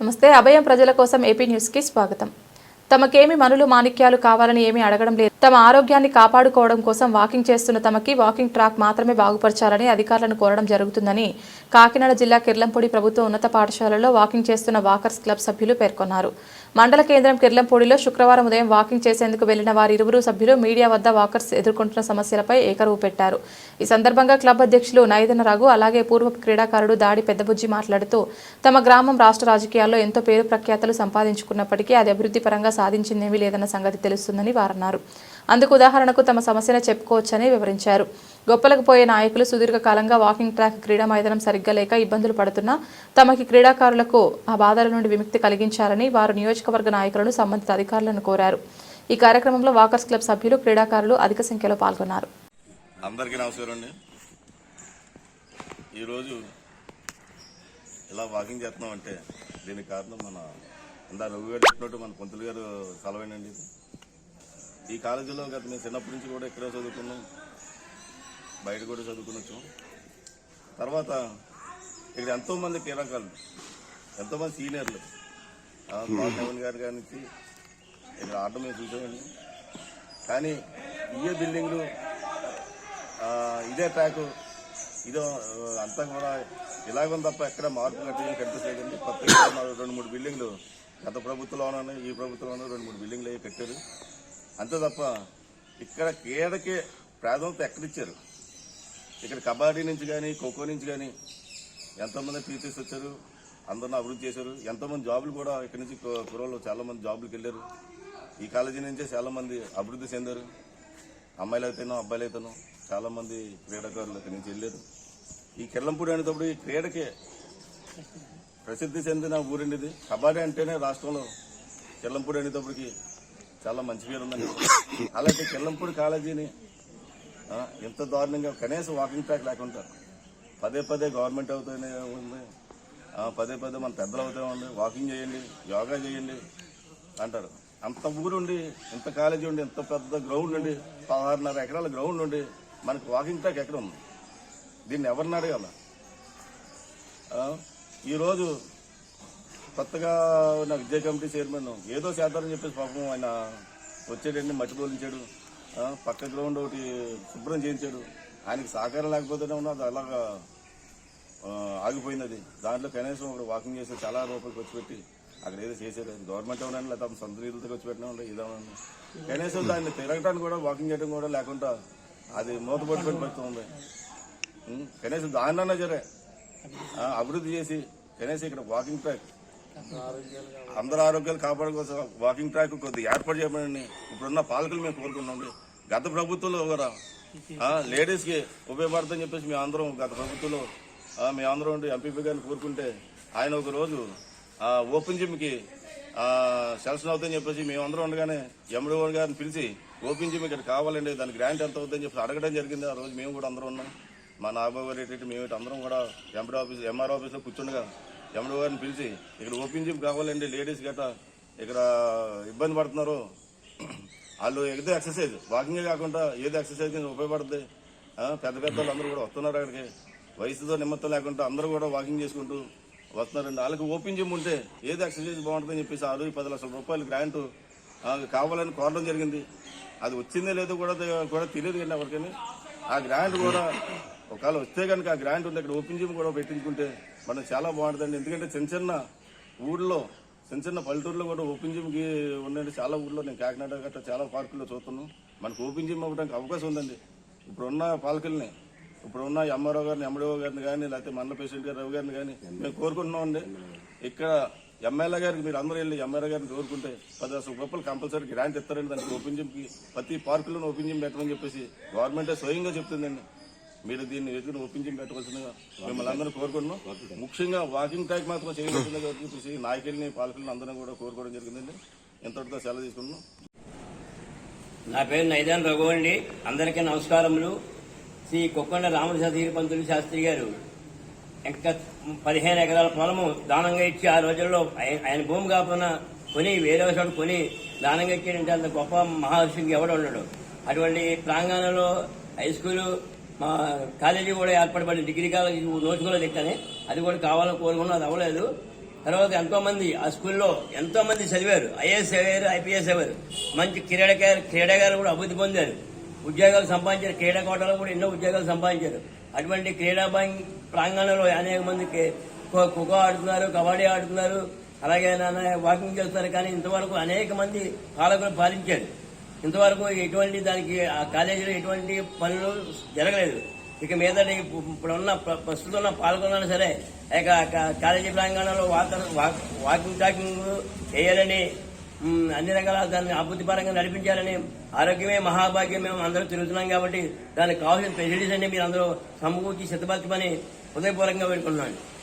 నమస్తే అభయం ప్రజల కోసం ఏపీ న్యూస్కి స్వాగతం. తమకేమి మనులు మాణిక్యాలు కావాలని ఏమీ అడగడం లేదు. తమ ఆరోగ్యాన్ని కాపాడుకోవడం కోసం వాకింగ్ చేస్తున్న తమకి వాకింగ్ ట్రాక్ మాత్రమే బాగుపరచాలని అధికారులను కోరడం జరుగుతుందని కాకినాడ జిల్లా కిర్లంపూడి ప్రభుత్వ ఉన్నత పాఠశాలలో వాకింగ్ చేస్తున్న వాకర్స్ క్లబ్ సభ్యులు పేర్కొన్నారు. మండల కేంద్రం కిర్లంపూడిలో శుక్రవారం ఉదయం వాకింగ్ చేసేందుకు వెళ్ళిన వారి ఇరువురు సభ్యులు మీడియా వద్ద వాకర్స్ ఎదుర్కొంటున్న సమస్యలపై ఏకరువు పెట్టారు ఈ సందర్భంగా క్లబ్ అధ్యక్షులు నైదన రఘు అలాగే పూర్వ క్రీడాకారుడు దాడి పెద్దబుజ్జి మాట్లాడుతూ తమ గ్రామం రాష్ట్ర రాజకీయాల్లో ఎంతో పేరు ప్రఖ్యాతలు సంపాదించుకున్నప్పటికీ అది అభివృద్ధి పరంగా సాధించిందేమీ లేదన్న సంగతి తెలుస్తుందని వారన్నారు. అందుకు ఉదాహరణకు తమ సమస్యను చెప్పుకోవచ్చని వివరించారు. గొప్పలకు పోయే నాయకులు సుదీర్ఘకాలంగా వాకింగ్ ట్రాక్ క్రీడా మైదానం సరిగ్గా లేక ఇబ్బందులు పడుతున్నా తమకి క్రీడాకారులకు ఆ బాధల నుండి విముక్తి కలిగించాలని వారు నియోజకవర్గ నాయకులను సంబంధిత అధికారులను కోరారు. ఈ కార్యక్రమంలో వాకర్స్ క్లబ్ సభ్యులు క్రీడాకారులు అధిక సంఖ్యలో పాల్గొన్నారు. అందరికీ నమస్కారం అండి. ఈరోజు ఇలా వాకింగ్ చేస్తున్నాం అంటే దీనికి కారణం మన ఇందా రఘు గారు చెప్పినట్టు మన పొంతులు గారు సెలవేనండి ఈ కాలేజీలో గత మేము చిన్నప్పటి నుంచి కూడా ఇక్కడే చదువుకున్నాం. బయట కూడా చదువుకునొచ్చు. తర్వాత ఇక్కడ ఎంతో మంది క్రీడాకారులు ఎంతో మంది సీనియర్లు మోహన్ గారి గారి నుంచి ఇక్కడ ఆటం మేము చూసామండి. కానీ ఇయే బిల్డింగ్లు ఇదే ట్రాక్ ఇదో అంతా కూడా ఇలాగ తప్ప ఎక్కడ మార్పు కట్టి కనిపించలేదండి. కొత్తగా రెండు మూడు బిల్డింగ్లు గత ప్రభుత్వంలోనూ ఈ ప్రభుత్వంలోనూ రెండు మూడు బిల్డింగ్లు అవి కట్టారు. అంతే తప్ప ఇక్కడ క్రీడకే ప్రాధాన్యత ఎక్కడిచ్చారు? ఇక్కడ కబడ్డీ నుంచి కానీ ఖోఖో నుంచి కానీ ఎంతోమంది టీచర్స్ వచ్చారు అందరిని అభివృద్ధి చేశారు. ఎంతోమంది జాబులు కూడా ఇక్కడ నుంచి కు- కుర్రోళ్ళు చాలా జాబులకు వెళ్ళారు. ఈ కాలేజీ నుంచే చాలామంది అభివృద్ధి చెందారు. అమ్మాయిలు అయితేనో అబ్బాయిలు అయితేనో చాలామంది క్రీడాకారులు ఇక్కడి నుంచి వెళ్ళారు. ఈ కిర్లంపూడి అనేటప్పుడు ఈ క్రీడకే ప్రసిద్ధి చెందిన ఊరండి ఇది. కబడ్డీ అంటేనే రాష్ట్రంలో కిర్లంపూడి అనేటప్పటికి చాలా మంచి పేరు ఉందండి. అలాంటి కిర్లంపూడి కాలేజీని ఎంత దారుణంగా కనీసం వాకింగ్ ట్రాక్ లేకుండా పదే పదే గవర్నమెంట్ అవుతూనే ఉంది. పదే పదే మన పెద్దలు అవుతూ ఉంది. వాకింగ్ చేయండి యోగా చేయండి అంటారు. అంత ఊరుండి ఇంత కాలేజీ ఉండి ఇంత పెద్ద గ్రౌండ్ ఉండి పదహారున్నర ఎకరాల గ్రౌండ్ ఉండి మనకు వాకింగ్ ట్రాక్ ఎక్కడ ఉంది? దీన్ని ఎవరిని అడగాల? ఈరోజు కొత్తగా నా విద్యా కమిటీ చైర్మన్ ఏదో చేద్దామని చెప్పేసి పాపం ఆయన వచ్చేటండి మట్టి తోలించాడు. పక్క గ్రౌండ్ ఒకటి శుభ్రం చేయించాడు. ఆయనకి సహకారం లేకపోతేనే ఉన్నది అలాగా ఆగిపోయింది అది దాంట్లో కనీసం ఒకటి వాకింగ్ చేసి చాలా రూపాయలు ఖర్చు పెట్టి అక్కడ ఏదో చేసేది గవర్నమెంట్ ఏమన్నా లేదా తమ సొంత నిధులతో ఖర్చు పెట్టినా ఉండే ఇదేమన్నా కనీసం దాన్ని తిరగటానికి కూడా వాకింగ్ చేయడం కూడా లేకుండా అది మూతపట్టుకొని పెడుతుంది కనీసం దాన్నన్నా సరే అభివృద్ధి చేసి కనీసం ఇక్కడ వాకింగ్ ట్రాక్ అందరు ఆరోగ్యాలు కాపాడే కోసం వాకింగ్ ట్రాక్ కొద్దిగా ఏర్పాటు చేయమని ఇప్పుడున్న పాలకులు మేము కోరుకున్నాం గత ప్రభుత్వంలో కూడా లేడీస్కి ఉపయోగపడుతుందని చెప్పేసి మేము అందరం గత ప్రభుత్వంలో మేము అందరం ఉండి ఎంపీపీ గారిని కోరుకుంటే ఆయన ఒక రోజు ఓపెన్ జిమ్కి సెలక్షన్ అవుతుందని చెప్పేసి మేము అందరం ఉండగానే ఎండో గారిని పిలిచి ఓపెన్ జిమ్ ఇక్కడ కావాలండి దాని గ్రాంట్ ఎంత అవుతుందని చెప్పి అడగడం జరిగింది. ఆ రోజు మేము కూడా అందరం ఉన్నాం. మా నాగబాబు గారు ఏంటంటే మేము ఇటు అందరం కూడా ఎంపీ ఆఫీస్ ఎంఆర్ ఆఫీస్లో కూర్చుండగా ఎండో గారిని పిలిచి ఇక్కడ ఓపెన్ జిమ్ కావాలండి లేడీస్ గట్రా ఇక్కడ ఇబ్బంది పడుతున్నారు. వాళ్ళు ఏదో ఎక్సర్సైజ్ వాకింగే కాకుండా ఏదో ఎక్సర్సైజ్ కింద ఉపయోగపడుతుంది పెద్ద పెద్ద అందరూ కూడా వస్తున్నారు అక్కడికి. వయసుతో నిమిత్తం లేకుండా అందరూ కూడా వాకింగ్ చేసుకుంటూ వస్తున్నారండి. వాళ్ళకి ఓపెన్ జిమ్ ఉంటే ఏది ఎక్సర్సైజ్ బాగుంటుందని చెప్పేసి ఆరు పది లక్షల రూపాయలు గ్రాంట్ కావాలని కోరడం జరిగింది. అది వచ్చిందే లేదో కూడా కూడా తెలియదు కానీ ఎవరికైనా. ఆ గ్రాంట్ కూడా ఒకవేళ వస్తే కనుక ఆ గ్రాంట్ ఉంది అక్కడ ఓపెన్ జిమ్ కూడా పెట్టించుకుంటే మనం చాలా బాగుంటుందండి. ఎందుకంటే చిన్న చిన్న ఊళ్ళో చిన్న చిన్న పల్లెటూరులో కూడా ఓపెన్ జిమ్కి చాలా ఊర్లో నేను కాకినాడ గట్రా చాలా పార్కుల్లో చూస్తున్నాను. మనకు ఓపెన్ జిమ్ అవ్వడానికి అవకాశం ఉందండి. ఇప్పుడున్న పాలకుల్ని ఇప్పుడున్న ఎంఆర్ఓ గారిని ఎండిఓ గారిని కానీ లేకపోతే మండల ప్రెసిడెంట్ గారు రవి గారిని కానీ మేము కోరుకుంటున్నామండి. ఇక్కడ ఎమ్మెల్యే గారికి మీరు అందరూ వెళ్ళి ఎమ్మెల్యే గారిని కోరుకుంటే పది లక్షల రూపాయలు కంపల్సరీ గ్రాంట్ ఇస్తారండి. దానికి ఓపెన్ జిమ్కి ప్రతి పార్కులను ఓపెన్ జిమ్ పెట్టమని చెప్పేసి గవర్నమెంటే స్వయంగా చెప్తుందండి. మీరు దీన్ని వెతుకుని ఒప్పించి జిమ్ పెట్టవలసిందిగా మిమ్మల్ని అందరూ కోరుకుంటున్నాం. ముఖ్యంగా వాకింగ్ ట్రాక్ మాత్రం చేయవలసిందిగా చూసి నాయకుల్ని పాలకులను అందరం కూడా కోరుకోవడం జరిగిందండి. ఇంతటితో సెలవు తీసుకుంటున్నాం. నా పేరు నైదాన్ రఘు అండి. అందరికీ నమస్కారములు. శ్రీ కొక్కొండ రామశాస్త్రి పంతులు శాస్త్రి గారు ఇంకా పదిహేను ఎకరాల పొలము దానంగా ఇచ్చి ఆ రోజుల్లో ఆయన ఆయన భూమి కాకుండా కొని వేరే చోట కొని దానంగా ఇచ్చేటంటే అంత గొప్ప మహర్షికి ఎవడు ఉండడు. అటువంటి ప్రాంగణంలో హై స్కూలు మా కాలేజీ కూడా ఏర్పడబడి డిగ్రీ కాలేజీ దోచుకోలేదు కూడా అది కూడా కావాలని కోరుకున్నా అది అవ్వలేదు. తర్వాత ఎంతో మంది ఆ స్కూల్లో ఎంతో మంది చదివారు. ఐఏఎస్ అయ్యారు ఐపీఎస్ అయ్యారు. మంచి క్రీడాకారు క్రీడాకారులు కూడా అభివృద్ధి పొందారు. ఉద్యోగాలు సంపాదించారు. క్రీడా కోటలో కూడా ఎన్నో ఉద్యోగాలు సంపాదించారు. అటువంటి క్రీడా ప్రాంగణంలో అనేక మంది ఖో- ఖోఖో ఆడుతున్నారు కబడ్డీ ఆడుతున్నారు. అలాగే నాన్న వాకింగ్ చేస్తున్నారు కానీ ఇంతవరకు అనేక మంది పాలకులు పాలించారు. ఇంతవరకు ఎటువంటి దానికి ఆ కాలేజీలో ఎటువంటి పనులు జరగలేదు. ఇక మీద ఇప్పుడున్న ప్ర- ప్రస్తుతం ఉన్న పాల్గొన్నా సరే ఇక కాలేజీ ప్రాంగణంలో వాకర్ వాకింగ్ టాకింగ్ చేయాలని అన్ని రకాల దాన్ని అభివృద్ధి పరంగా నడిపించాలని ఆరోగ్యమే మహాభాగ్యం మేము అందరూ తిరుగుతున్నాం కాబట్టి దానికి కావాల్సిన ఫెసిలిటీస్ అన్ని మీరు అందరూ సమకూర్చి సిద్ధపరచమని హృదయపూర్వకంగా వేడుకుంటున్నాను.